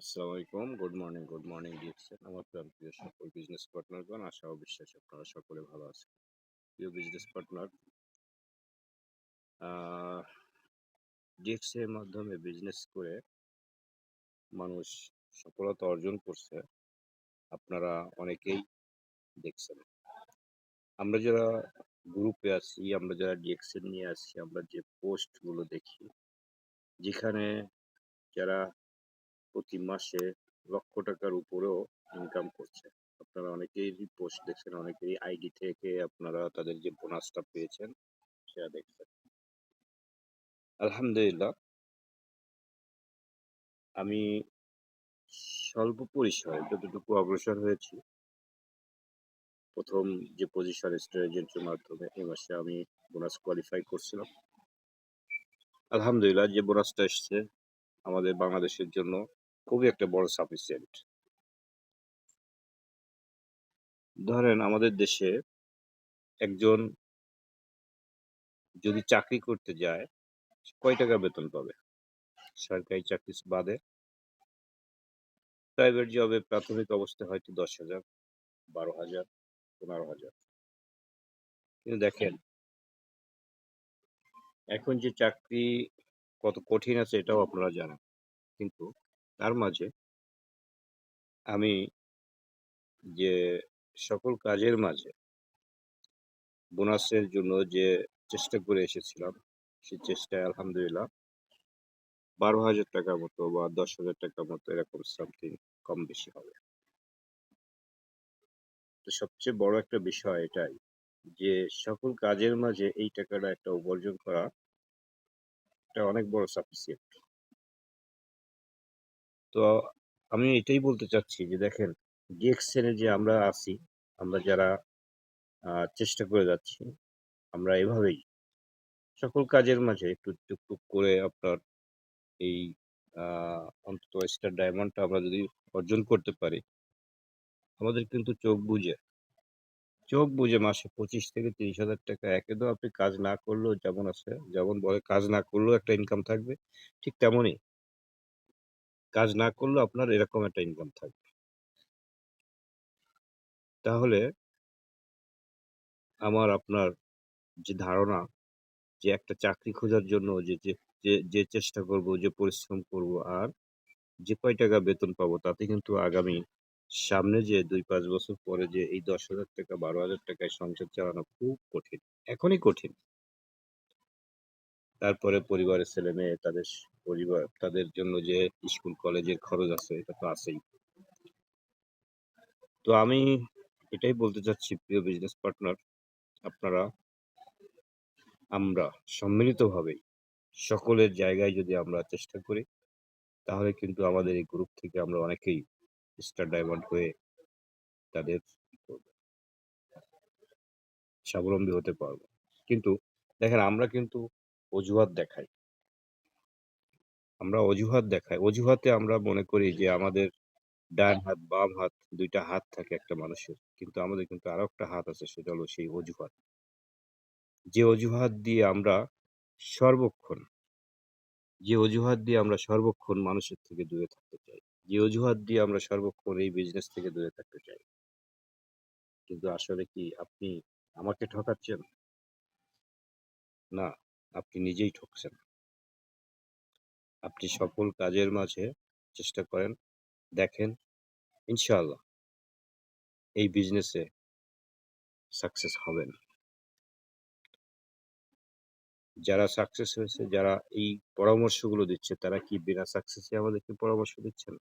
আসসালামু আলাইকুম good morning good morning DXN আমার প্রিয় সকল বিজনেস পার্টনারগণ, আশা ও বিশ্বাস আপনারা সকলে ভালো আছেন। প্রিয় বিজনেস পার্টনার ডিএক্সএ এর মাধ্যমে বিজনেস করে মানুষ সফলতা অর্জন করছে, আপনারা অনেকেই দেখছেন। আমরা যারা গ্রুপে আছি, আমরা যারা ডিএক্সএ নিয়ে আসছি আমরা যে পোস্টগুলো দেখি, যেখানে যারা প্রতি মাসে লক্ষ টাকার উপরেও ইনকাম করছে। আপনারা অনেকেই পোস্ট দেখছেন, অনেকেই আইডি থেকে আপনারা তাদের যে বোনাসটা পেয়েছেন, সেটা দেখছেন। আলহামদুলিল্লাহ। আমি স্বল্প পরিসরে যতটুকু অগ্রসর হয়েছি, প্রথম যে পজিশন স্টার মাধ্যমে এই মাসে আমি বোনাস কোয়ালিফাই করছিলাম। আলহামদুলিল্লাহ, যে বোনাসটা এসছে আমাদের বাংলাদেশের জন্য খুবই একটা বড় সাফিসিয়েন্ট ধরেন আমাদের দেশে একজন যদি চাকরি করতে যায় কয় টাকা বেতন পাবে? সরকারি চাকরি বাদে প্রাইভেট জবে প্রাথমিক অবস্থায় হয়তো দশ হাজার, বারো হাজার, পনেরো হাজার। কিন্তু দেখেন, এখন যে চাকরি কত কঠিন আছে এটাও আপনারা জানেন। কিন্তু তার মাঝে আমি যে সকল কাজের মাঝে বোনাসের জন্য যে চেষ্টা করে এসেছিলাম, সেই চেষ্টায় আলহামদুলিল্লাহ বারো হাজার টাকার মতো বা দশ হাজার টাকার মতো এরকম সামথিং কম বেশি হবে। তো সবচেয়ে বড় একটা বিষয় এটাই যে সকল কাজের মাঝে এই টাকাটা একটা উপার্জন করা এটা অনেক বড় সাফিসিয়েন্ট তো আমি এটাই বলতে চাচ্ছি যে, দেখেন ডিএক্সএনে যে আমরা আছি, আমরা যারা চেষ্টা করে যাচ্ছি, আমরা এভাবেই সকল কাজের মাঝে একটু টুকটুক করে আপনার এই অন্তত স্টার ডায়মন্ডটা আমরা যদি অর্জন করতে পারি, আমাদের কিন্তু চোখ বুঝে চোখ বুঝে মাসে পঁচিশ থেকে তিরিশ হাজার টাকা একেদম আপনি কাজ না করলেও যেমন আছে, যেমন বলে কাজ না করলেও একটা ইনকাম থাকবে, ঠিক তেমনই কাজ না করলেও আপনার এরকম একটা ইনকাম থাকবে। তাহলে আমার আপনার যে ধারণা যে একটা চাকরি খোঁজার জন্য যে যে যে চেষ্টা করব, যে পরিশ্রম করব আর যে কয় টাকা বেতন পাবো তাতে কিন্তু আগামী সামনে যে দুই, পাঁচ বছর পরে যে এই দশ হাজার টাকা, বারো হাজার টাকায় সংসার চালানো খুব কঠিন, এখনই কঠিন। তারপরে পরিবারের ছেলে মেয়ে তাদের পরিবার, তাদের জন্য যে স্কুল, কলেজের খরচ আছে, এটা তো আছেই। তো আমি এটাই বলতে চাচ্ছি, প্রিয় বিজনেস পার্টনার আপনারা, আমরা সম্মিলিতভাবে সকলের জায়গায় যদি আমরা চেষ্টা করি, তাহলে কিন্তু আমাদের এই গ্রুপ থেকে আমরা অনেকেই স্টার ডায়মন্ড হয়ে তাদের স্বাবলম্বী হতে পারব। কিন্তু দেখেন, আমরা কিন্তু অজুহাত দেখাই। আমরা অজুহাত দেখাই। অজুহাতে আমরা মনে করি যে আমাদের ডান হাত, বাম হাত দুইটা হাত থাকে একটা মানুষের। কিন্তু আমাদের কিন্তু আরও একটা হাত আছে, সেটা হলো সেই অজুহাত। যে অজুহাত দিয়ে আমরা সর্বক্ষণ, যে অজুহাত দিয়ে আমরা সর্বক্ষণ মানুষের থেকে দূরে থাকতে চাই, যে অজুহাত দিয়ে আমরা সর্বক্ষণ এই বিজনেস থেকে দূরে থাকতে চাই। কিন্তু আসলে কি আপনি আমাকে ঠকাচ্ছেন? না। আপনি নিজেই ঠকছেন। আপনি সকল কাজের মাঝে চেষ্টা করেন, দেখেন, ইনশাআল্লাহ এই বিজনেসে সাকসেস হবেন যারা সাকসেস হয়েছে, যারা এই পরামর্শগুলো দিচ্ছে, তারা কি বিনা সাকসেসে আমাদেরকে পরামর্শ দিচ্ছেন?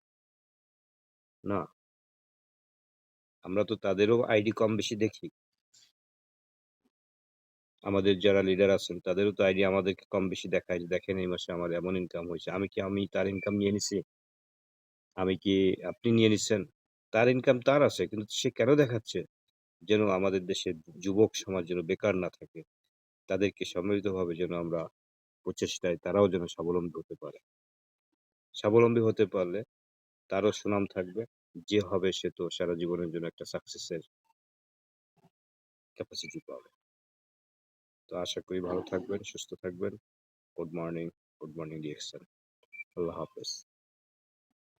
না। আমরা তো তাদেরও আইডি কম বেশি দেখি। আমাদের যারা লিডার আছেন, তাদেরও তো আইডি আমাদেরকে কম বেশি দেখায় যে, দেখেন এই মাসে আমার এমন ইনকাম হয়েছে। আমি কি, আমি তার ইনকাম নিয়ে নিছি? আমি কি আপনি নিয়ে নিচ্ছেন তার ইনকাম তার আছে, কিন্তু সে কেন দেখাচ্ছে? যেন আমাদের দেশের যুবক সমাজ যেন বেকার না থাকে। তাদেরকে সম্মিলিতভাবে যেন আমরা প্রচেষ্টায় তারাও যেন স্বাবলম্বী হতে পারে। স্বাবলম্বী হতে পারলে তারও সুনাম থাকবে। যে হবে সে তো সারা জীবনের জন্য একটা সাকসেসের ক্যাপাসিটি পাবে। তো আশা করি ভালো থাকবেন সুস্থ থাকবেন। Good morning good morning DXN আল্লাহ হাফেজ।